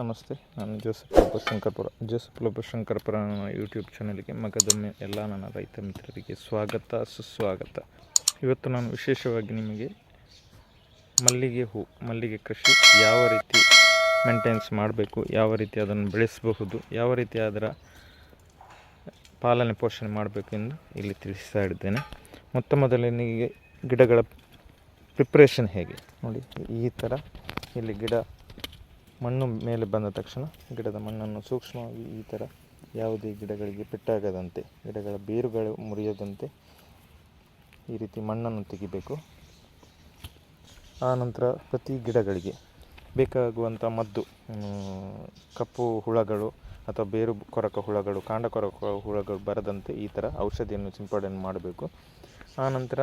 ನಮಸ್ತೆ, ನಾನು ಜೋಸೆಫ್ ಲೋಬ ಶಂಕರ್ಪುರ ಜೋಸೆಫ್ ಲೋಬ ಶಂಕರ್ಪುರ ನನ್ನ ಯೂಟ್ಯೂಬ್ ಚಾನಲ್ಗೆ ಮಗದೊಮ್ಮೆ ಎಲ್ಲ ನನ್ನ ರೈತ ಮಿತ್ರರಿಗೆ ಸ್ವಾಗತ, ಸುಸ್ವಾಗತ. ಇವತ್ತು ನಾನು ವಿಶೇಷವಾಗಿ ನಿಮಗೆ ಮಲ್ಲಿಗೆ ಹೂ, ಮಲ್ಲಿಗೆ ಕೃಷಿ ಯಾವ ರೀತಿ ಮೇಂಟೆನ್ಸ್ ಮಾಡಬೇಕು, ಯಾವ ರೀತಿ ಅದನ್ನು ಬೆಳೆಸಬಹುದು, ಯಾವ ರೀತಿ ಅದರ ಪಾಲನೆ ಪೋಷಣೆ ಮಾಡಬೇಕು ಎಂದು ಇಲ್ಲಿ ತಿಳಿಸ್ತಾ ಇದ್ದೇನೆ. ಮೊತ್ತ ಮೊದಲನಿಗೆ ಗಿಡಗಳ ಪ್ರಿಪ್ರೇಷನ್ ಹೇಗೆ? ನೋಡಿ, ಈ ಥರ ಇಲ್ಲಿ ಗಿಡ ಮಣ್ಣು ಮೇಲೆ ಬಂದ ತಕ್ಷಣ ಗಿಡದ ಮಣ್ಣನ್ನು ಸೂಕ್ಷ್ಮವಾಗಿ ಈ ಥರ ಯಾವುದೇ ಗಿಡಗಳಿಗೆ ಪೆಟ್ಟಾಗದಂತೆ, ಗಿಡಗಳ ಬೇರುಗಳು ಮುರಿಯದಂತೆ ಈ ರೀತಿ ಮಣ್ಣನ್ನು ತೆಗಿಬೇಕು. ಆನಂತರ ಪ್ರತಿ ಗಿಡಗಳಿಗೆ ಬೇಕಾಗುವಂಥ ಮದ್ದು ಕಪ್ಪು ಹುಳಗಳು ಅಥವಾ ಬೇರು ಕೊರಕ ಹುಳಗಳು, ಕಾಂಡ ಕೊರಕ ಹುಳಗಳು ಬರದಂತೆ ಈ ಥರ ಔಷಧಿಯನ್ನು ಸಿಂಪಡಣೆ ಮಾಡಬೇಕು. ಆನಂತರ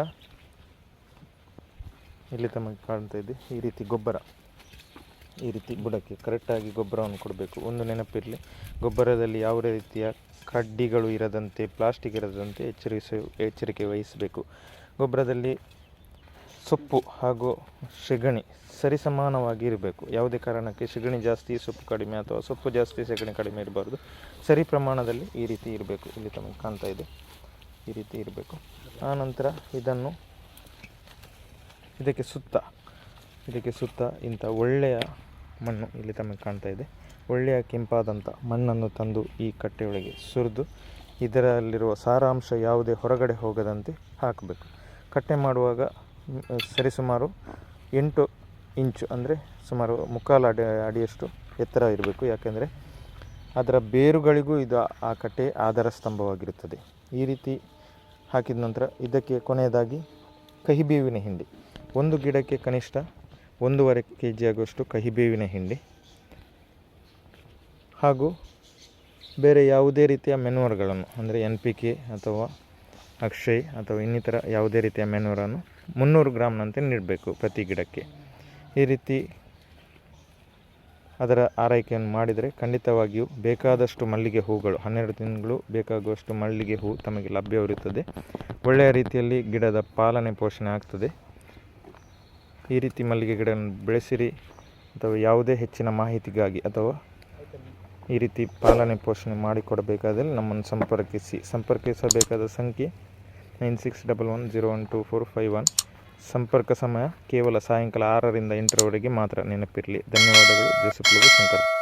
ಇಲ್ಲಿ ತಮಗೆ ಕಾಣ್ತಾ ಇದೆ ಈ ರೀತಿ ಗೊಬ್ಬರ. ಈ ರೀತಿ ಬುಡಕ್ಕೆ ಕರೆಕ್ಟಾಗಿ ಗೊಬ್ಬರವನ್ನು ಕೊಡಬೇಕು. ಒಂದು ನೆನಪಿರಲಿ, ಗೊಬ್ಬರದಲ್ಲಿ ಯಾವುದೇ ರೀತಿಯ ಕಡ್ಡಿಗಳು ಇರದಂತೆ, ಪ್ಲಾಸ್ಟಿಕ್ ಇರದಂತೆ ಎಚ್ಚರಿಸ, ಎಚ್ಚರಿಕೆ ವಹಿಸಬೇಕು. ಗೊಬ್ಬರದಲ್ಲಿ ಸೊಪ್ಪು ಹಾಗೂ ಸೆಗಣಿ ಸರಿಸಮಾನವಾಗಿ ಇರಬೇಕು. ಯಾವುದೇ ಕಾರಣಕ್ಕೆ ಸೆಗಣಿ ಜಾಸ್ತಿ, ಸೊಪ್ಪು ಕಡಿಮೆ ಅಥವಾ ಸೊಪ್ಪು ಜಾಸ್ತಿ, ಸೆಗಣಿ ಕಡಿಮೆ ಇರಬಾರ್ದು. ಸರಿ ಪ್ರಮಾಣದಲ್ಲಿ ಈ ರೀತಿ ಇರಬೇಕು. ಇಲ್ಲಿ ತಮಗೆ ಕಾಣ್ತಾ ಇದೆ. ಈ ರೀತಿ ಇರಬೇಕು. ಆನಂತರ ಇದನ್ನು ಇದಕ್ಕೆ ಸುತ್ತ ಇದಕ್ಕೆ ಸುತ್ತ ಇಂಥ ಒಳ್ಳೆಯ ಮಣ್ಣು ಇಲ್ಲಿ ತಮಗೆ ಕಾಣ್ತಾ ಇದೆ. ಒಳ್ಳೆಯ ಕೆಂಪಾದಂಥ ಮಣ್ಣನ್ನು ತಂದು ಈ ಕಟ್ಟೆಯೊಳಗೆ ಸುರಿದು ಇದರಲ್ಲಿರುವ ಸಾರಾಂಶ ಯಾವುದೇ ಹೊರಗಡೆ ಹೋಗದಂತೆ ಹಾಕಬೇಕು. ಕಟ್ಟೆ ಮಾಡುವಾಗ ಸರಿಸುಮಾರು ಎಂಟು ಇಂಚು ಅಂದರೆ ಸುಮಾರು ಮುಕ್ಕಾಲು ಅಡಿ, ಅಡಿಯಷ್ಟು ಎತ್ತರ ಇರಬೇಕು. ಯಾಕೆಂದರೆ ಅದರ ಬೇರುಗಳಿಗೂ ಇದು ಆ ಕಟ್ಟೆ ಆಧಾರ ಸ್ತಂಭವಾಗಿರುತ್ತದೆ. ಈ ರೀತಿ ಹಾಕಿದ ನಂತರ ಇದಕ್ಕೆ ಕೊನೆಯದಾಗಿ ಕಹಿಬೇವಿನ ಹಿಂಡಿ. ಒಂದು ಗಿಡಕ್ಕೆ ಕನಿಷ್ಠ ಒಂದೂವರೆ ಕೆ ಜಿ ಆಗುವಷ್ಟು ಕಹಿಬೇವಿನ ಹಿಂಡಿ ಹಾಗೂ ಬೇರೆ ಯಾವುದೇ ರೀತಿಯ ಮೆನುವರ್ಗಳನ್ನು, ಅಂದರೆ ಎನ್ ಪಿ ಕೆ ಅಥವಾ ಅಕ್ಷಯ್ ಅಥವಾ ಇನ್ನಿತರ ಯಾವುದೇ ರೀತಿಯ ಮೆನ್ಯೂರನ್ನು ಮುನ್ನೂರು ಗ್ರಾಮ್ನಂತೆ ನೀಡಬೇಕು ಪ್ರತಿ ಗಿಡಕ್ಕೆ. ಈ ರೀತಿ ಅದರ ಆರೈಕೆಯನ್ನು ಮಾಡಿದರೆ ಖಂಡಿತವಾಗಿಯೂ ಬೇಕಾದಷ್ಟು ಮಲ್ಲಿಗೆ ಹೂಗಳು, ಹನ್ನೆರಡು ತಿಂಗಳು ಬೇಕಾಗುವಷ್ಟು ಮಲ್ಲಿಗೆ ಹೂ ತಮಗೆ ಲಭ್ಯವಿರುತ್ತದೆ. ಒಳ್ಳೆಯ ರೀತಿಯಲ್ಲಿ ಗಿಡದ ಪಾಲನೆ ಪೋಷಣೆ ಆಗ್ತದೆ. ಈ ರೀತಿ ಮಲ್ಲಿಗೆ ಗಿಡವನ್ನು ಬೆಳೆಸಿರಿ ಅಥವಾ ಯಾವುದೇ ಹೆಚ್ಚಿನ ಮಾಹಿತಿಗಾಗಿ ಅಥವಾ ಈ ರೀತಿ ಪಾಲನೆ ಪೋಷಣೆ ಮಾಡಿಕೊಡಬೇಕಾದಲ್ಲಿ ನಮ್ಮನ್ನು ಸಂಪರ್ಕಿಸಿ. ಸಂಪರ್ಕಿಸಬೇಕಾದ ಸಂಖ್ಯೆ nine six double one zero one two four five one. ಸಂಪರ್ಕ ಸಮಯ ಕೇವಲ ಸಾಯಂಕಾಲ ಆರರಿಂದ ಎಂಟರವರೆಗೆ ಮಾತ್ರ ನೆನಪಿರಲಿ. ಧನ್ಯವಾದಗಳು. ಜೋಸೆಫ್ ಶಂಕರ್.